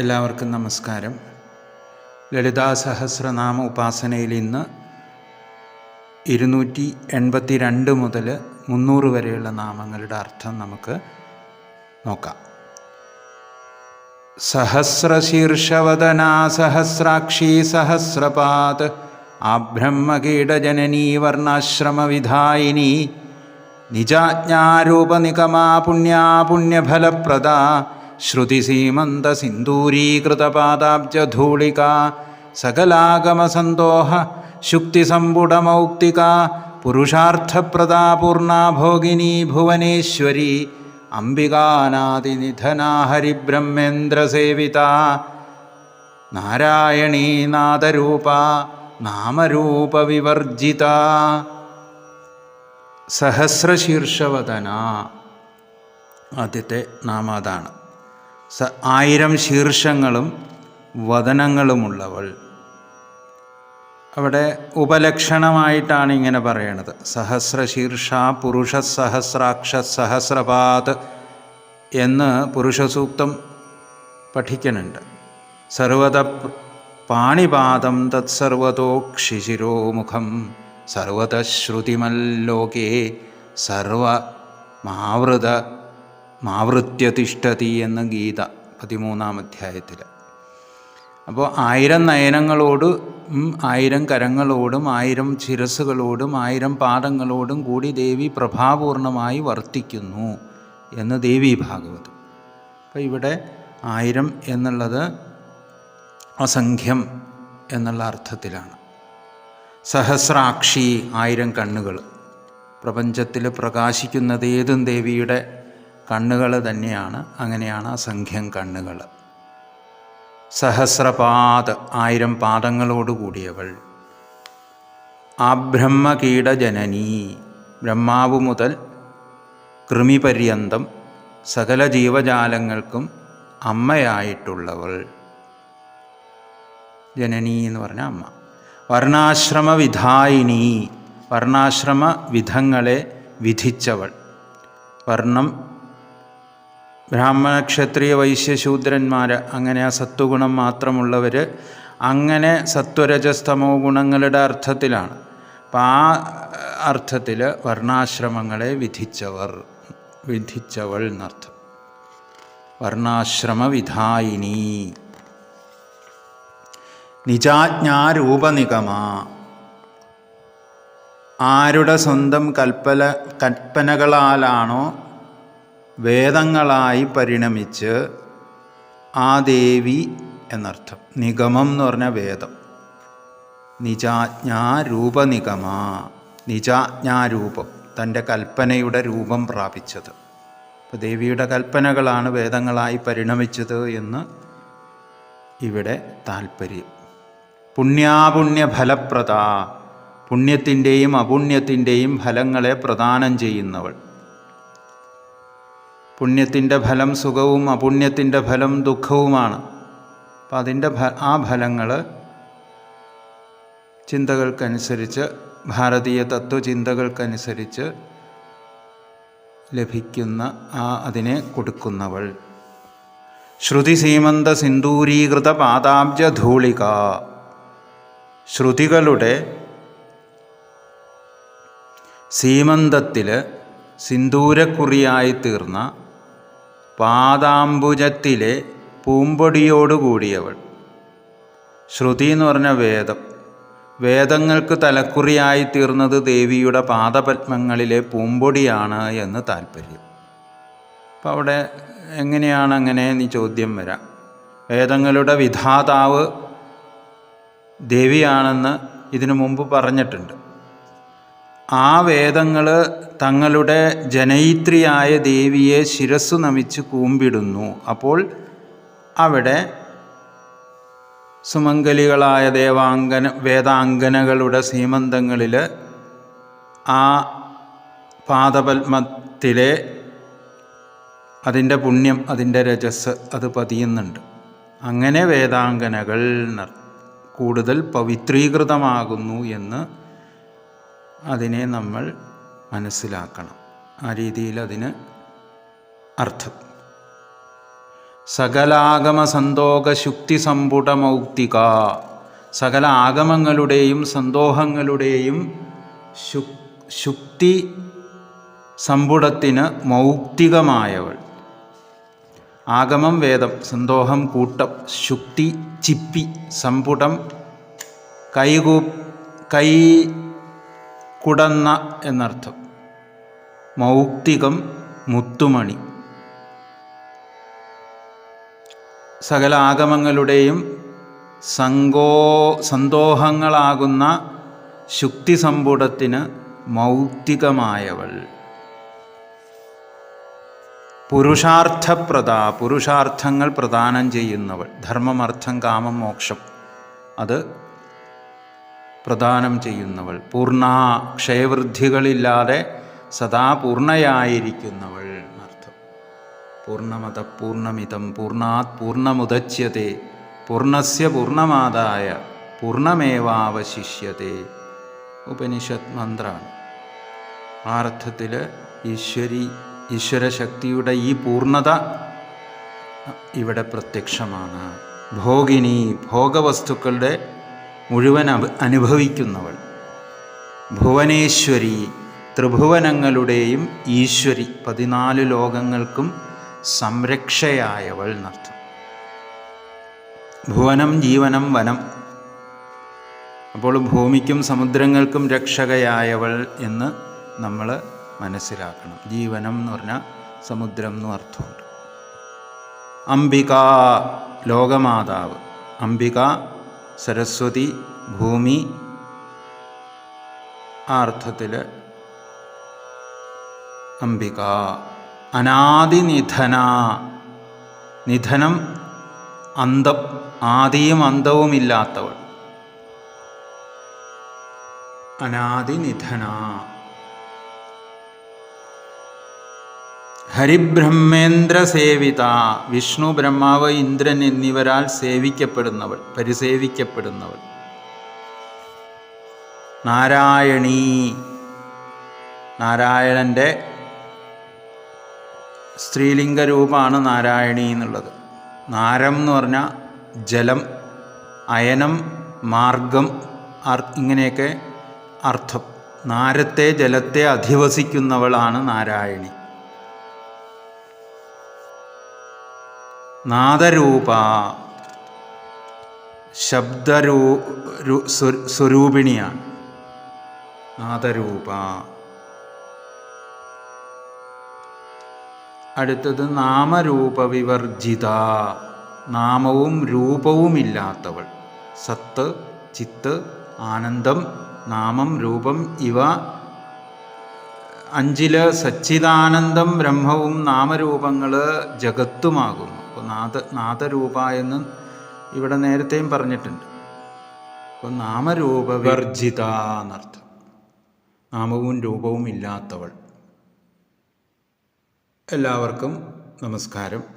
എല്ലാവർക്കും നമസ്കാരം. ലളിതാ സഹസ്രനാമ ഉപാസനയിൽ ഇന്ന് ഇരുന്നൂറ്റി എൺപത്തി രണ്ട് മുതൽ മുന്നൂറ് വരെയുള്ള നാമങ്ങളുടെ അർത്ഥം നമുക്ക് നോക്കാം. സഹസ്രശീർഷവദനാ സഹസ്രാക്ഷി സഹസ്രപാത് ആ ആബ്രഹ്മകീടജനനീ വർണാശ്രമവിധായിനി നിജാജ്ഞാരൂപനികമാ പുണ്യാ പുണ്യഫലപ്രദാ സകലാഗമസന്തോഹ ശുക്തിസമ്പുടമൗക്തിക പുരുഷാർത്ഥപ്രദാ പൂർണാ ഭോഗിനി ഭുവനേശ്വരി അംബികാനാദിനിധനാ ഹരിബ്രഹ്മേന്ദ്രസേവിത നാരായണീ നാദരൂപ നാമരൂപവിവർജിത. സഹസ്രശീർഷവതന ആദ്യത്തെ നാമം അതാണ് സ ആയിരം ശീർഷങ്ങളും വതനങ്ങളുമുള്ളവൾ അവിടെ ഉപലക്ഷണമായിട്ടാണ് ഇങ്ങനെ പറയണത്. സഹസ്രശീർഷ പുരുഷ സഹസ്രാക്ഷ സഹസ്രപാത് എന്ന് പുരുഷസൂക്തം പഠിക്കുന്നുണ്ട്. സർവത പാണിപാദം തത്സർവതോക്ഷിശിരോമുഖം സർവതശ്രുതിമല്ലോകേ സർവ മാവൃത മാവൃത്യതിഷ്ഠതി എന്ന ഗീത പതിമൂന്നാം അധ്യായത്തിൽ അപ്പോൾ ആയിരം നയനങ്ങളോട് ആയിരം കരങ്ങളോടും ആയിരം ശിരസുകളോടും ആയിരം പാദങ്ങളോടും കൂടി ദേവി പ്രഭാപൂർണമായി വർത്തിക്കുന്നു എന്ന് ദേവി ഭാഗവതം. അപ്പോൾ ഇവിടെ ആയിരം എന്നുള്ളത് അസംഖ്യം എന്നുള്ള അർത്ഥത്തിലാണ്. സഹസ്രാക്ഷി ആയിരം കണ്ണുകൾ പ്രപഞ്ചത്തിൽ പ്രകാശിക്കുന്നത് ഏതും ദേവിയുടെ കണ്ണുകൾ തന്നെയാണ് അങ്ങനെയാണ് അസംഖ്യം കണ്ണുകൾ. സഹസ്രപാദ് ആയിരം പാദങ്ങളോട് കൂടിയവൾ. ആബ്രഹ്മകീടജനനി ബ്രഹ്മാവ് മുതൽ കൃമിപര്യന്തം സകല ജീവജാലങ്ങൾക്കും അമ്മയായിട്ടുള്ളവൾ. ജനനി എന്ന് പറഞ്ഞ അമ്മ. വർണാശ്രമ വിധായിനി വർണാശ്രമ വിധങ്ങളെ വിധിച്ചവൾ. വർണം ബ്രാഹ്മണ ക്ഷത്രിയ വൈശ്യശൂദ്രന്മാർ അങ്ങനെ ആ സത്വഗുണം മാത്രമുള്ളവർ അങ്ങനെ സത്വരജസ്തമോ ഗുണങ്ങളുടെ അർത്ഥത്തിലാണ്. അപ്പം ആ അർത്ഥത്തിൽ വർണാശ്രമങ്ങളെ വിധിച്ചവർ വിധിച്ചവൾ എന്നർത്ഥം. വർണാശ്രമ വിധായിനി നിജാജ്ഞാരൂപനിഗമ. ആരുടെ സ്വന്തം കൽപ്പന കൽപ്പനകളാലാണോ വേദങ്ങളായി പരിണമിച്ച് ആ ദേവി എന്നർത്ഥം. നിഗമം എന്ന് പറഞ്ഞ വേദം. നിജാജ്ഞാരൂപനിഗമ നിജാജ്ഞാരൂപം തന്റെ കൽപ്പനയുടെ രൂപം പ്രാപിച്ചത്. അപ്പോൾ ദേവിയുടെ കൽപ്പനകളാണ് വേദങ്ങളായി പരിണമിച്ചത് എന്ന് ഇവിടെ താൽപ്പര്യം പുണ്യാപുണ്യഫലപ്രദ പുണ്യത്തിന്റെയും അപുണ്യത്തിന്റെയും ഫലങ്ങളെ പ്രദാനം ചെയ്യുന്നവൾ. പുണ്യത്തിന്റെ ഫലം സുഖവും അപുണ്യത്തിന്റെ ഫലം ദുഃഖവുമാണ്. അപ്പം അതിന്റെ ആ ഫലങ്ങൾ ചിന്തകൾക്കനുസരിച്ച് ഭാരതീയ തത്വചിന്തകൾക്കനുസരിച്ച് ലഭിക്കുന്ന ആ അതിനെ കൊടുക്കുന്നവൾ. ശ്രുതി സീമന്ത സിന്ദൂരീകൃത പാദാബ്ജ ധൂളിക. ശ്രുതികളുടെ സീമന്തത്തിൽ സിന്ദൂരക്കുറിയായി തീർന്ന പാദാംബുജത്തിലെ പൂമ്പൊടിയോടുകൂടിയവൾ. ശ്രുതി എന്ന് പറഞ്ഞ വേദം. വേദങ്ങൾക്ക് തലക്കുറിയായി തീർന്നത് ദേവിയുടെ പാദപത്മങ്ങളിലെ പൂമ്പൊടിയാണ് എന്ന് താല്പര്യം. അപ്പോൾ അവിടെ എങ്ങനെയാണ് അങ്ങനെ നീ ചോദ്യം വരാം. വേദങ്ങളുടെ വിധാതാവ് ദേവിയാണെന്ന് ഇതിനു മുമ്പ് പറഞ്ഞിട്ടുണ്ട്. ആ വേദങ്ങൾ തങ്ങളുടെ ജനയിത്രിയായ ദേവിയെ ശിരസ്സു നമിച്ച് കൂമ്പിടുന്നു. അപ്പോൾ അവിടെ സുമംഗലികളായ ദേവാംഗന വേദാംഗനകളുടെ സീമന്തങ്ങളിൽ ആ പാദപത്മത്തിലെ അതിന്റെ പുണ്യം അതിന്റെ രജസ് അത് പതിയുന്നുണ്ട്. അങ്ങനെ വേദാംഗനകൾ കൂടുതൽ പവിത്രീകൃതമാകുന്നു എന്ന് അതിനെ നമ്മൾ മനസ്സിലാക്കണം. ആ രീതിയിൽ അതിന് അർത്ഥം. സകലാഗമസന്തോകശുക്തി സമ്പുടമൗക്തിക സകല ആഗമങ്ങളുടെയും സന്തോഹങ്ങളുടെയും ശുക്തി സമ്പുടത്തിന് മൗക്തികമായവൾ. ആഗമം വേദം സന്തോഹം കൂട്ടം ശുക്തി ചിപ്പി സമ്പുടം കൈകൂ കൈ കുടന്ന എന്നർത്ഥം. മൗക്തികം മുത്തുമണി. സകല ആഗമങ്ങളുടെയും സങ്കോ സന്തോഹങ്ങളാകുന്ന ശുക്തിസമ്പൂടത്തിന് മൗക്തികമായവൾ. പുരുഷാർത്ഥപ്രദ പുരുഷാർത്ഥങ്ങൾ പ്രദാനം ചെയ്യുന്നവൾ. ധർമ്മമർത്ഥം കാമം മോക്ഷം. അത് പ്രദാനം ചെയ്യുന്നവൾ. പൂർണ ക്ഷയവൃദ്ധികളില്ലാതെ സദാ പൂർണയായിരിക്കുന്നവൾ എന്നർത്ഥം. പൂർണമത പൂർണമിതം പൂർണാത് പൂർണമുദച്യത്തെ പൂർണസ്യ പൂർണമാതായ പൂർണമേവാവശിഷ്യത്തെ ഉപനിഷത് മന്ത്രാണ്. ആ അർത്ഥത്തിൽ ഈശ്വരി ഈശ്വരശക്തിയുടെ ഈ പൂർണത ഇവിടെ പ്രത്യക്ഷമാണ്. ഭോഗിനി ഭോഗവസ്തുക്കളുടെ മുഴുവൻ അനുഭവിക്കുന്നവൾ. ഭുവനേശ്വരി ത്രിഭുവനങ്ങളുടെയും ഈശ്വരി പതിനാല് ലോകങ്ങൾക്കും സംരക്ഷയായവൾ എന്നർത്ഥം. ഭുവനം ജീവനം വനം. അപ്പോൾ ഭൂമിക്കും സമുദ്രങ്ങൾക്കും രക്ഷകയായവൾ എന്ന് നമ്മൾ മനസ്സിലാക്കണം. ജീവനം എന്ന് പറഞ്ഞാൽ സമുദ്രം എന്നും അർത്ഥമുണ്ട്. അംബിക ലോകമാതാവ്. അംബിക സരസ്വതി ഭൂമി ആ അർത്ഥത്തിൽ അംബിക. അനാദിനിധന. നിധനം അന്തം ആദിയും അന്തവുമില്ലാത്തവൾ. അനാദിനിധന. ഹരിബ്രഹ്മേന്ദ്ര സേവിത വിഷ്ണു ബ്രഹ്മാവ് ഇന്ദ്രൻ എന്നിവരാൽ സേവിക്കപ്പെടുന്നവൾ പരിസേവിക്കപ്പെടുന്നവൾ. നാരായണീ. നാരായണന്റെ സ്ത്രീലിംഗ രൂപമാണ് നാരായണി എന്നുള്ളത്. നാരം എന്ന് പറഞ്ഞാൽ ജലം അയനം മാർഗം ഇങ്ങനെയൊക്കെ അർത്ഥം. നാരത്തെ ജലത്തെ അധിവസിക്കുന്നവളാണ് നാരായണി. നാദരൂപ ശബ്ദരൂ സ്വരൂപിണിയാണ്. നാദരൂപ. അടുത്തത് നാമരൂപവിവർജിത. നാമവും രൂപവുമില്ലാത്തവൾ. സത്ത് ചിത്ത് ആനന്ദം നാമം രൂപം ഇവ. അഞ്ചിൽ സച്ചിദാനന്ദം ബ്രഹ്മവും നാമരൂപങ്ങൾ ജഗത്തുമാകുന്നു. അപ്പോൾ നാദ നാദരൂപ എന്ന് ഇവിടെ നേരത്തെയും പറഞ്ഞിട്ടുണ്ട്. അപ്പോൾ നാമരൂപ വിവർജിത എന്നർത്ഥം. നാമവും രൂപവും ഇല്ലാത്തവൾ. എല്ലാവർക്കും നമസ്കാരം.